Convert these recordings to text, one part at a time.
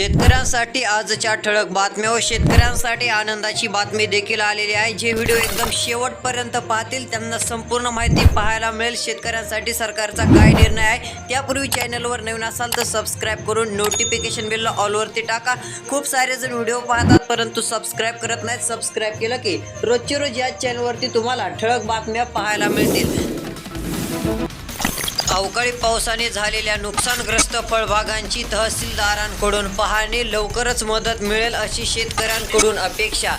शेतकऱ्यांसाठी आजच्या ठळक बातम्या व शेतकऱ्यांसाठी आनंदाची बातमी देखील आलेली आहे. जे व्हिडिओ एकदम शेवटपर्यंत पाहतील त्यांना संपूर्ण माहिती पाहायला मिळेल. शेतकऱ्यांसाठी सरकारचा काय निर्णय आहे त्यापूर्वी चॅनलवर नवीन असाल तर सबस्क्राईब करून नोटिफिकेशन बिलला ऑलवरती टाका. खूप सारे जण व्हिडिओ पाहतात परंतु सबस्क्राईब करत नाहीत. सबस्क्राईब केलं की रोजचे रोज या चॅनलवरती तुम्हाला ठळक बातम्या पाहायला मिळतील. अवकाळी पावसाने झालेल्या नुकसानग्रस्त फळबागांची तहसीलदारांकडून पाहणी लवकरच मदत मिळेल अशी शेतकऱ्यांकडून अपेक्षा.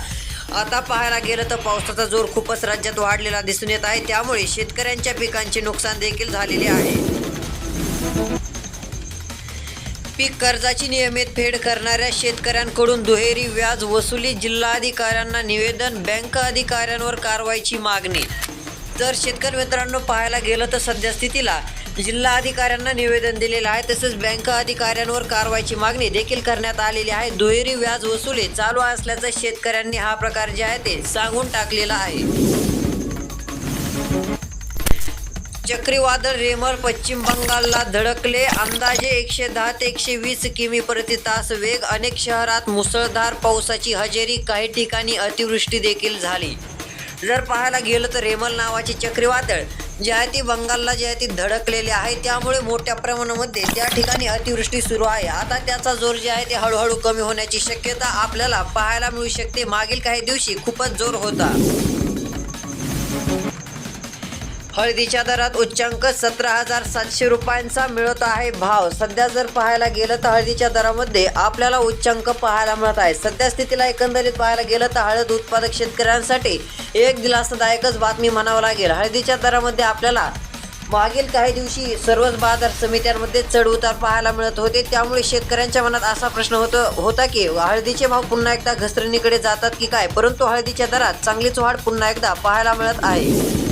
आता पाहायला गेलं तर पावसाचा जोर खूपच राज्यात वाढलेला दिसून येत आहे. त्यामुळे शेतकऱ्यांच्या पिकांचे नुकसान देखील झालेले आहे. पीक कर्जाची नियमित फेड करणाऱ्या शेतकऱ्यांकडून दुहेरी व्याज वसुली जिल्हाधिकाऱ्यांना निवेदन बँक अधिकाऱ्यांवर कारवाईची मागणी. तर शेतकरी मित्रांनो पाहायला गेलं तर सद्यस्थितीला जिल्हा अधिकाऱ्यांना निवेदन दिलेलं आहे. तसेच बँक अधिकाऱ्यांवर कारवाईची मागणी देखील करण्यात आलेली आहे. दुहेरी व्याज वसुली चालू असल्याचं शेतकऱ्यांनी हा प्रकार जे आहे ते सांगून टाकलेला आहे. चक्रीवादळ रेमर पश्चिम बंगालला धडकले. अंदाजे एकशे दहा ते एकशे वीस किमी प्रति तास वेग. अनेक शहरात मुसळधार पावसाची हजेरी. काही ठिकाणी अतिवृष्टी देखील झाली. जर पाहायला गेलं तर रेमल नावाचे चक्रीवादळ जे आहे ती बंगालला जे आहे ती धडकलेले आहे. त्यामुळे मोठ्या प्रमाणामध्ये त्या ठिकाणी अतिवृष्टी सुरू आहे. आता त्याचा जोर जे आहे ते हळूहळू कमी होण्याची शक्यता आपल्याला पाहायला मिळू शकते. मागील काही दिवशी खूपच जोर होता. हळदीच्या दरात उच्चांक सतरा हजार सातशे रुपयांचा मिळत आहे भाव. सध्या जर पाहायला गेलं तर हळदीच्या दरामध्ये आपल्याला उच्चांक पाहायला मिळत आहे. सध्या स्थितीला एकंदरीत पाहायला गेलं तर हळद उत्पादक शेतकऱ्यांसाठी एक दिलासादायकच बातमी म्हणावं लागेल. हळदीच्या दरामध्ये आपल्याला मागील काही दिवशी सर्वच बाजार समित्यांमध्ये चढ उतार पाहायला मिळत होते. त्यामुळे शेतकऱ्यांच्या मनात असा प्रश्न होतो होता की हळदीचे भाव पुन्हा एकदा घसरणीकडे जातात की काय? परंतु हळदीच्या दरात चांगलीच वाढ पुन्हा एकदा पाहायला मिळत आहे.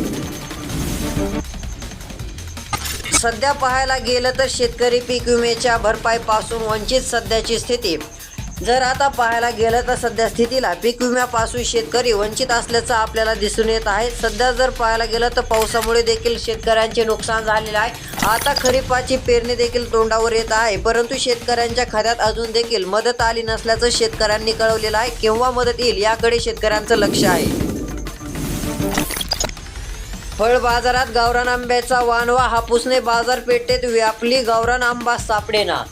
सध्या पाहायला गेलं तर शेतकरी पीक विम्याच्या भरपाईपासून वंचित सध्याची स्थिती. जर आता पाहायला गेलं तर सध्या स्थितीला पीक विम्यापासून शेतकरी वंचित असल्याचं आपल्याला दिसून येत आहे. सध्या जर पाहायला गेलं तर पावसामुळे देखील शेतकऱ्यांचे नुकसान झालेलं आहे. आता खरीपाची पेरणी देखील तोंडावर येत आहे. परंतु शेतकऱ्यांच्या खात्यात अजून देखील मदत आली नसल्याचं शेतकऱ्यांनी कळवलेलं आहे. केव्हा मदत येईल याकडे शेतकऱ्यांचं लक्ष आहे. फळ बाजारात गावरान आंब्याचा वानवा हापूसने बाजारपेठेत व्यापली गावरान आंबा सापडेना.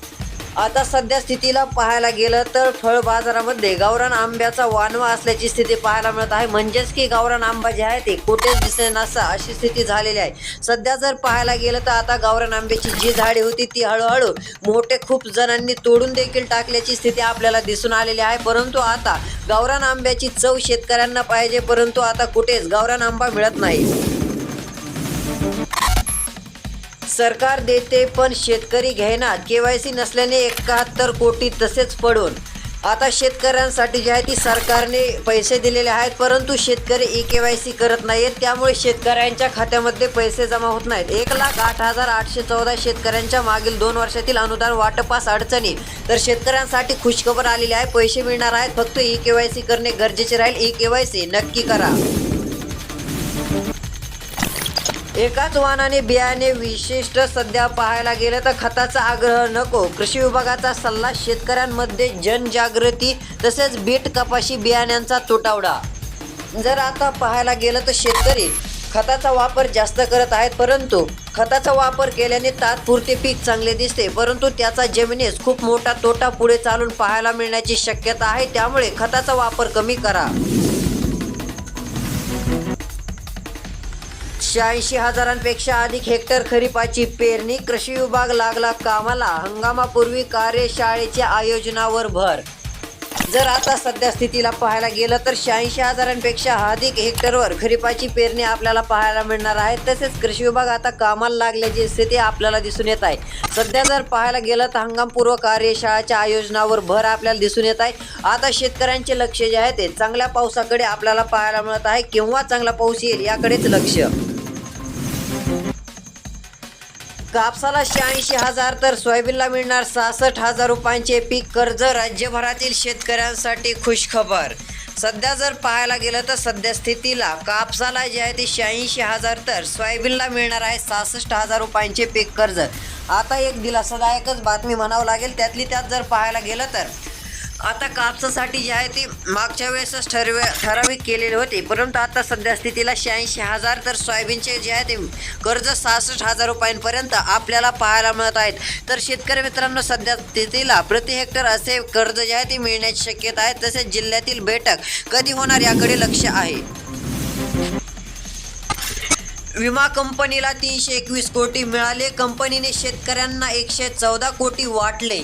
आता सध्या स्थितीला पाहायला गेलं तर फळ बाजारामध्ये गावरान आंब्याचा वानवा असल्याची स्थिती पाहायला मिळत आहे. म्हणजेच की गावरान आंबा जे आहे ते कुठेच दिसेनासा अशी स्थिती झालेली आहे. सध्या जर पाहायला गेलं तर आता गावरान आंब्याची जी झाडे होती ती हळूहळू मोठे खूप जणांनी तोडून देखील टाकल्याची स्थिती आपल्याला दिसून आलेली आहे. परंतु आता गावरान आंब्याची चव शेतकऱ्यांना पाहिजे परंतु आता कुठेच गावरान आंबा मिळत नाही. सरकार देते पण शेतकरी घेणार केवायसी नसल्याने एकाहत्तर कोटी तसेच पडून. आता शेतकऱ्यांसाठी जे आहे ती सरकारने पैसे दिलेले आहेत परंतु शेतकरी ई के वाय सी करत नाहीत त्यामुळे शेतकऱ्यांच्या खात्यामध्ये पैसे जमा होत नाहीत. एक लाख आठ हजार आठशे चौदा शेतकऱ्यांच्या मागील दोन वर्षातील अनुदान वाटपास अडचणी. तर शेतकऱ्यांसाठी खुशखबर आलेली आहे. पैसे मिळणार आहेत फक्त ई के वाय सी करणे गरजेचे राहील. ई के वाय सी नक्की करा. एकाच वाहनाने बियाणे विशिष्ट सध्या पाहायला गेलं तर खताचा आग्रह नको. कृषी विभागाचा सल्ला शेतकऱ्यांमध्ये जनजागृती तसेच बीट कपाशी बियाण्यांचा तुटवडा. जर आता पाहायला गेलं तर शेतकरी खताचा वापर जास्त करत आहेत परंतु खताचा वापर केल्याने तात्पुरते पीक चांगले दिसते परंतु त्याचा जमिनीस खूप मोठा तोटा पुढे चालून पाहायला मिळण्याची शक्यता आहे त्यामुळे खताचा वापर कमी करा. शहाऐंशी हजारांपेक्षा अधिक हेक्टर खरीपाची पेरणी कृषी विभाग लागला कामाला. हंगामापूर्वी कार्यशाळेच्या आयोजनावर भर. जर आता सध्या स्थितीला पाहायला गेलं तर शहाऐंशी हजारांपेक्षा अधिक हेक्टरवर खरीपाची पेरणी आपल्याला पाहायला मिळणार आहे. तसेच कृषी विभाग आता कामाला लागल्याची स्थिती आपल्याला दिसून येत आहे. सध्या जर पाहायला गेलं तर हंगामपूर्व कार्यशाळेच्या आयोजनावर भर आपल्याला दिसून येत आहे. आता शेतकऱ्यांचे लक्ष जे आहे ते चांगल्या पावसाकडे आपल्याला पाहायला मिळत आहे. केव्हा चांगला पाऊस येईल याकडेच लक्ष. कापसाला शहाऐंशी हजार तर सोयाबीनला मिळणार सहासष्ट हजार रुपयांचे पीक कर्ज राज्यभरातील शेतकऱ्यांसाठी खुशखबर. सध्या जर पाहायला गेलं तर सध्या स्थितीला कापसाला जे आहे ते शहाऐंशी हजार तर सोयाबीनला मिळणार आहे सहासष्ट हजार रुपयांचे पीक कर्ज. आता एक दिलासादायकच बातमी म्हणावं लागेल त्यातली त्यात जर पाहायला गेलं तर आता कापसासाठी जे आहे ते मागच्या वेळेसच ठरवे ठराविक केलेले होते. परंतु आता सध्या स्थितीला शहाऐंशी हजार तर सोयाबीनचे जे आहे ते कर्ज सहासष्ट हजार रुपयांपर्यंत आपल्याला पाहायला मिळत आहेत. तर शेतकरी मित्रांनो सध्या स्थितीला प्रति हेक्टर असे कर्ज जे आहे ते मिळण्याची शक्यता आहे. तसेच जिल्ह्यातील बैठक कधी होणार याकडे लक्ष आहे. विमा कंपनीला तीनशे एकवीस कोटी मिळाले. कंपनीने शेतकऱ्यांना एकशे चौदा कोटी वाटले.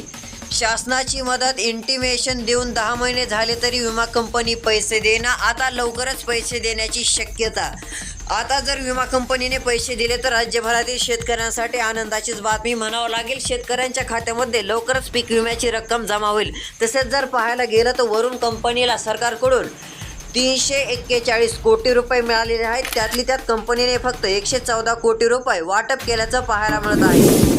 शासनाची मदत इंटिमेशन देऊन दहा महिने झाले तरी विमा कंपनी पैसे देणार आता लवकरच पैसे देण्याची शक्यता. आता जर विमा कंपनीने पैसे दिले तर राज्यभरातील शेतकऱ्यांसाठी आनंदाचीच बातमी म्हणावं लागेल. शेतकऱ्यांच्या खात्यामध्ये लवकरच पीक विम्याची रक्कम जमा होईल. तसेच जर पाहायला गेलं तर वरून कंपनीला सरकारकडून तीनशे एक्केचाळीस कोटी रुपये मिळालेले आहेत. त्यातली त्यात कंपनीने फक्त एकशे चौदा कोटी रुपये वाटप केल्याचं पाहायला मिळत आहे.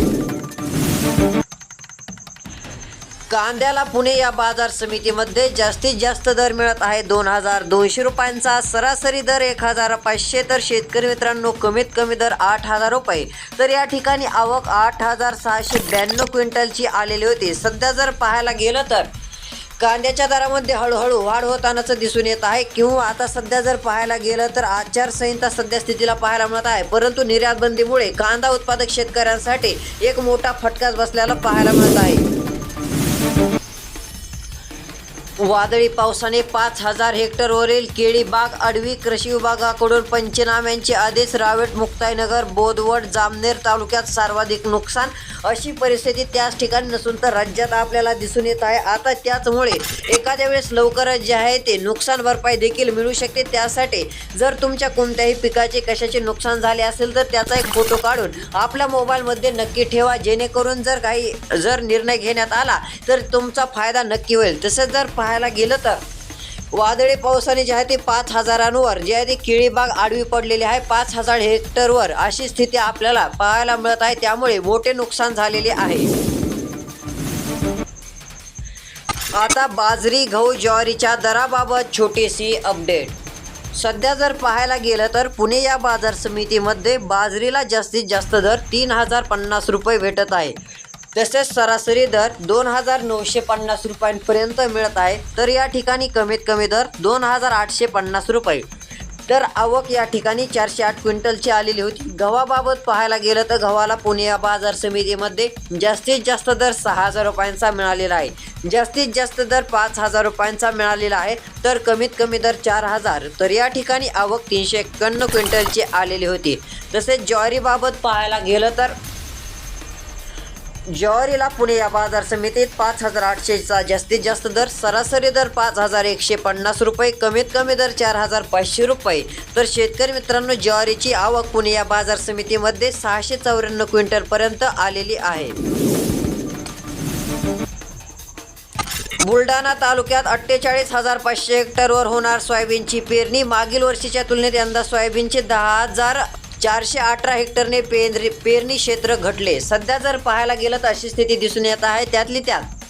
कांद्याला पुणे या बाजार समितीमध्ये जास्तीत जास्त दर मिळत आहे. दोन हजार दोनशे रुपयांचा सरासरी दर एक हजार पाचशे. तर शेतकरी मित्रांनो कमीत कमी दर आठ हजार रुपये. तर या ठिकाणी आवक आठ हजार सहाशे ब्याण्णव क्विंटलची आलेली होती. सध्या जर पाहायला गेलं तर कांद्याच्या दरामध्ये हळूहळू वाढ होतानाच दिसून येत आहे. किंवा आता सध्या जर पाहायला गेलं तर आचारसंहिता सध्या स्थितीला पाहायला मिळत आहे. परंतु निर्यातबंदीमुळे कांदा उत्पादक शेतकऱ्यांसाठी एक मोठा फटकाच बसल्याला पाहायला मिळत आहे. वादळी पावसाने पाच हजार हेक्टरवरील केळी बाग आडवी कृषी विभागाकडून पंचनाम्यांचे आदेश. रावेट मुक्ताईनगर बोदवड जामनेर तालुक्यात सर्वाधिक नुकसान. अशी परिस्थिती त्याच ठिकाणी नसून तर राज्यात आपल्याला दिसून येत आहे. आता त्याचमुळे एखाद्या वेळेस लवकरच जे आहे ते नुकसान भरपाई देखील मिळू शकते. त्यासाठी जर तुमच्या कोणत्याही पिकाचे कशाचे नुकसान झाले असेल तर त्याचा एक फोटो काढून आपल्या मोबाईलमध्ये नक्की ठेवा. जेणेकरून जर काही जर निर्णय घेण्यात आला तर तुमचा फायदा नक्की होईल. तसेच जर पाहायला गेलं तर. वादळी पावसाने जे आहे ते पाच हजारांवर जे आहे ते केळीबाग आडवी पडलेली आहे. पाच हजार हेक्टरवर अशी स्थिती आपल्याला पाहायला मिळत आहे. त्यामुळे मोठे नुकसान झालेले आहे. आता बाजरी गहू ज्वारीच्या दराबाबत छोटीशी अपडेट सध्या जर पाहायला गेलं तर पुणे या बाजार समितीमध्ये बाजरीला जास्तीत जास्त दर तीन हजार पन्नास रुपये भेटत आहे. तसेच सरासरी दर दोन हजार नऊशे पन्नास रुपयांपर्यंत मिळत आहे. तर या ठिकाणी कमीत कमी दर दोन हजार आठशे पन्नास रुपये. तर आवक या ठिकाणी चारशे आठ क्विंटलची आलेली होती. गव्हाबाबत पाहायला गेलं तर गव्हाला पुणे या बाजार समितीमध्ये जास्तीत जास्त दर सहा हजार रुपयांचा मिळालेला आहे. जास्तीत जास्त दर पाच हजार रुपयांचा मिळालेला आहे. तर कमीत कमी दर चार हजार. तर या ठिकाणी आवक तीनशे एक्क्याण्णव क्विंटलची आलेली होती. तसेच ज्वारीबाबत पाहायला गेलं तर ज्वारीला पुणे या बाजार समितीत पाच हजार आठशेचा जास्तीत जास्त दर सरासरी दर पाच हजार एकशे पन्नास रुपये कमीत कमी दर चार हजार पाचशे रुपये. तर शेतकरी मित्रांनो ज्वारीची आवक पुणे या बाजार समितीमध्ये सहाशे चौऱ्याण्णव क्विंटलपर्यंत आलेली आहे. बुलढाणा तालुक्यात अठ्ठेचाळीस हजार पाचशे हेक्टरवर होणार सोयाबीनची पेरणी. मागील वर्षीच्या तुलनेत यंदा सोयाबीनचे दहा हजार चारशे अठरा हेक्टरने पेरणी पेरणी क्षेत्र घटले. सध्या जर पाहायला गेलं तर अशी स्थिती दिसून येत आहे. त्यातली त्यात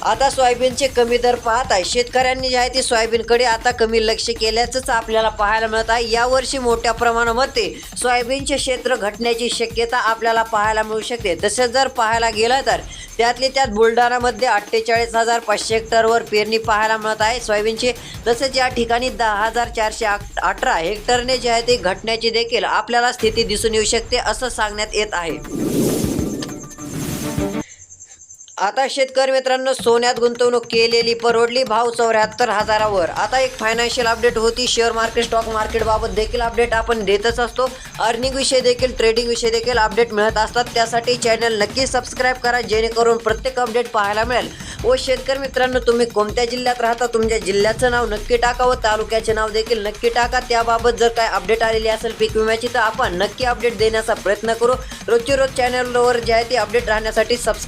आता सोयाबीनचे कमी दर पाहत आहे शेतकऱ्यांनी जे आहे ते सोयाबीनकडे आता कमी लक्ष केल्याचंच आपल्याला पाहायला मिळत आहे. यावर्षी मोठ्या प्रमाणामध्ये सोयाबीनचे क्षेत्र घटण्याची शक्यता आपल्याला पाहायला मिळू शकते. तसेच जर पाहायला गेलं तर त्यातली त्यात बुलढाणामध्ये अठ्ठेचाळीस हजार पाचशे हेक्टरवर पेरणी पाहायला मिळत आहे. सोयाबीनची तसेच या ठिकाणी दहा हजार चारशे अठरा हेक्टरने जे आहे ते घटण्याची देखील आपल्याला स्थिती दिसून येऊ शकते असं सांगण्यात येत आहे. आता शेतकरी मित्रांनो सोन्यात गुंतवणूक केलेली परवडली भाव चौऱ्याहत्तर हजारावर. आता एक फायनान्शियल अपडेट होती. शेअर मार्केट स्टॉक मार्केटबाबत देखील अपडेट आपण देतच असतो. अर्निंग विषय देखील ट्रेडिंग विषय देखील अपडेट मिळत असतात. त्यासाठी चॅनल नक्की सबस्क्राईब करा जेणेकरून प्रत्येक अपडेट पाहायला मिळेल. व शेतकरी मित्रांनो तुम्ही कोणत्या जिल्ह्यात राहता? तुमच्या जिल्ह्याचं नाव नक्की टाका व तालुक्याचे नाव देखील नक्की टाका. त्याबाबत जर काय अपडेट आलेली असेल पीक विम्याची तर आपण नक्की अपडेट देण्याचा प्रयत्न करू. रोजची रोज चॅनलवर जे आहे ती अपडेट राहण्यासाठी सबस्क्राईब